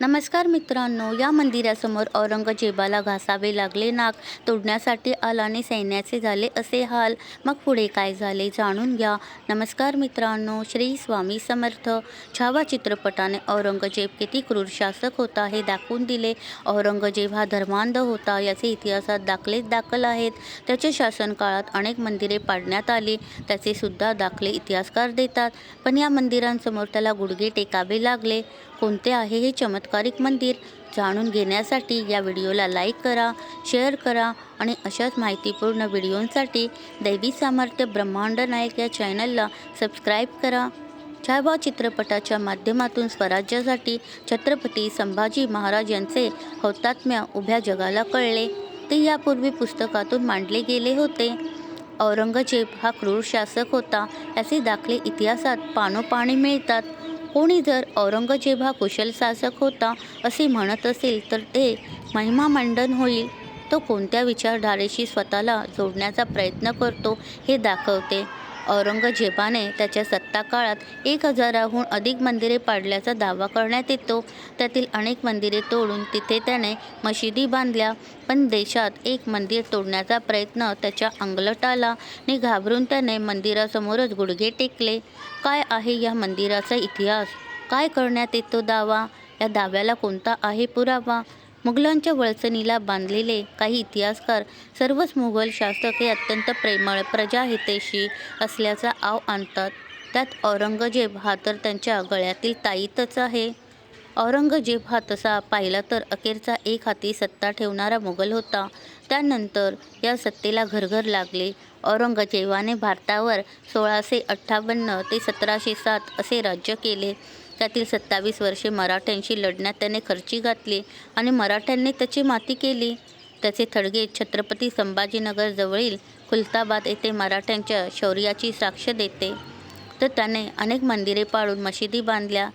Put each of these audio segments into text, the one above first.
नमस्कार मित्रांनो या मंदिरासमोर औरंगजेबाला घासावे लागले नाक तोडण्यासाठी आलाने सैन्याचे झाले असे हाल. मग पुढे काय झाले जाणून घ्या. नमस्कार मित्रांनो श्री स्वामी समर्थ. छावा चित्रपटाने औरंगजेब किती क्रूर शासक होता हे दाखवून दिले. औरंगजेब हा धर्मांध होता याचे इतिहासात दाखलेच दाखल आहेत. त्याच्या शासनकाळात अनेक मंदिरे पाडण्यात आली त्याचे सुद्धा दाखले इतिहासकार देतात. पण या मंदिरांसमोर त्याला गुडघे टेकावे लागले. कोणते आहे हे चमत्कारिक मंदिर जाणून घेण्यासाठी या व्हिडिओला लाईक करा शेअर करा आणि अशाच माहितीपूर्ण व्हिडिओंसाठी दैवी सामर्थ्य ब्रह्मांड नायक या चॅनलला सबस्क्राईब करा. छावा चित्रपटाच्या माध्यमातून स्वराज्यासाठी छत्रपती संभाजी महाराज यांचे हौतात्म्य उभ्या जगाला कळले. ते यापूर्वी पुस्तकातून मांडले गेले होते. औरंगजेब हा क्रूर शासक होता. याचे दाखले इतिहासात पानोपाणी मिळतात. कोणी जर औरंगजेब हा कुशल शासक होता असे म्हणत असेल तर ते महिमामंडन होईल. तो कोणत्या विचारधारेशी स्वतःला जोडण्याचा प्रयत्न करतो हे दाखवते. औरंगजेबाने त्याच्या सत्ता काळात एक हजाराहून अधिक मंदिरे पाडल्याचा दावा करण्यात येतो. त्यातील अनेक मंदिरे तोडून तिथे त्याने मशिदी बांधल्या पण देशात एक मंदिर तोडण्याचा प्रयत्न त्याच्या अंगलट आला आणि घाबरून त्याने मंदिरासमोरच गुडघे टेकले. काय आहे या मंदिराचा इतिहास? काय करण्यात येतो दावा? या दाव्याला कोणता आहे पुरावा? मुघलांच्या वळचणीला बांधलेले काही इतिहासकार सर्वच मुघल शासक हे अत्यंत प्रेमळ प्रजाहितेशी असल्याचा आव आणतात. त्यात औरंगजेब हा तर त्यांच्या गळ्यातील ताईतच आहे. औरंगजेब हा तसा पाहिला तर अखेरचा एक हाती सत्ता ठेवणारा मुघल होता. त्यानंतर या सत्तेला घरघर लागले. औरंगजेबाने भारतावर सोळाशे अठ्ठावन्न ते सतराशे सात असे राज्य केले. त्यातील सत्तावीस वर्षे मराठ्यांशी लढण्यात त्याने खर्ची घातली आणि मराठ्यांनी त्याची माती केली. त्याचे थडगे छत्रपती संभाजीनगर जवळील खुलताबाद येथे मराठ्यांच्या शौर्याची साक्ष देते. तर त्याने अनेक मंदिरे पाळून मशिदी बांधल्या.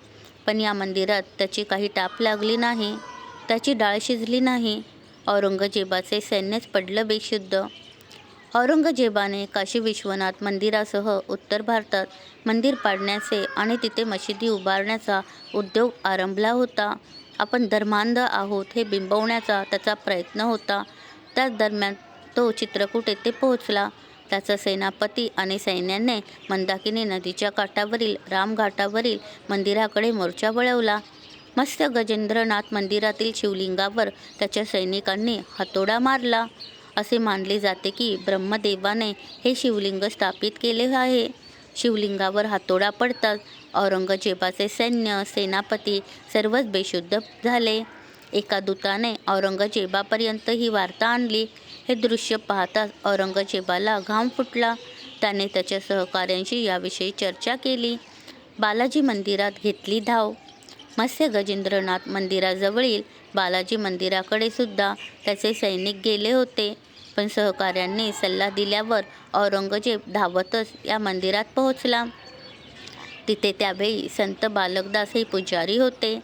पण या मंदिरात त्याची काही टाप लागली नाही. त्याची डाळ शिजली नाही. औरंगजेबाचे सैन्यच पडलं बेशुद्ध. औरंगजेबाने काशी विश्वनाथ मंदिरासह उत्तर भारतात मंदिर पाडण्याचे आणि तिथे मशिदी उभारण्याचा उद्योग आरंभला होता. आपण धर्मांध आहोत हे बिंबवण्याचा त्याचा प्रयत्न होता. त्याच दरम्यान तो चित्रकूट येथे पोहोचला. त्याचा सेनापती आणि सैन्याने मंदाकिनी नदीच्या काठावरील रामघाटावरील मंदिराकडे मोर्चा वळवला. मत्स्य गजेंद्रनाथ मंदिरातील शिवलिंगावर त्याच्या सैनिकांनी हातोडा मारला. असे मानले जाते की ब्रह्मदेवाने हे शिवलिंग स्थापित केले आहे. शिवलिंगावर हातोडा पडताच औरंगजेबाचे सैन्य सेनापती सर्वच बेशुद्ध झाले. एका दूताने औरंगजेबापर्यंत ही वार्ता आणली. हे दृश्य पाहताच औरंगजेबाला घाम फुटला. त्याने त्याच्या सहकाऱ्यांशी याविषयी चर्चा केली. बालाजी मंदिरात घेतली धाव. मत्स्य गजेंद्रनाथ मंदिराजवळील बालाजी मंदिराकडे सुद्धा त्याचे सैनिक गेले होते. पण सहकाऱ्यांनी सल्ला दिल्यावर औरंगजेब धावतच या मंदिरात पोहोचला. तिथे त्यावेळी संत बालकदास हे पुजारी होते.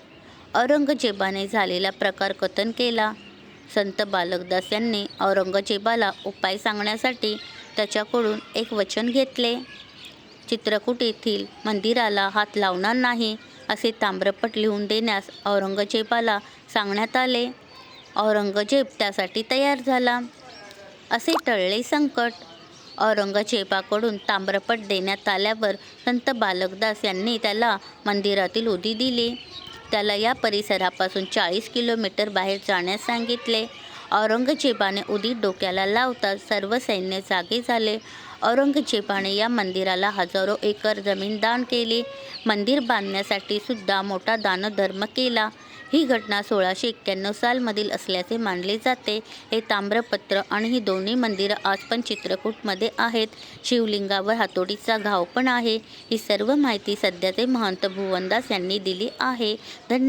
औरंगजेबाने झालेला प्रकार कथन केला. संत बालकदास यांनी औरंगजेबाला उपाय सांगण्यासाठी त्याच्याकडून एक वचन घेतले. चित्रकूट येथील मंदिराला हात लावणार नाही असे ताम्रपट लिहून देण्यास औरंगजेबाला सांगण्यात आले. औरंगजेब त्यासाठी तयार झाला. असे टळले संकट. औरंगजेबाकडून ताम्रपट देण्यात आल्यावर संत बालकदास यांनी त्याला मंदिरातील उदी दिली. त्याला या परिसरापासून चाळीस किलोमीटर बाहेर जाण्यास सांगितले. औरंगजेबाने उदी डोक्याला लावताच सर्व सैन्य जागे झाले. औरंगजेबाने या मंदिराला हजारो एकर जमीन दान केली. मंदिर बांधण्यासाठी सुद्धा मोठा दानधर्म केला. ही घटना सोळाशे एक्क्याण्णव सालमधील असल्याचे मानले जाते. हे ताम्रपत्र आणि ही दोन्ही मंदिरं आज पण चित्रकूटमध्ये आहेत. शिवलिंगावर हातोडीचा घाव पण आहे. ही सर्व माहिती सध्याचे महंत भुवनदास यांनी दिली आहे. धन्यवाद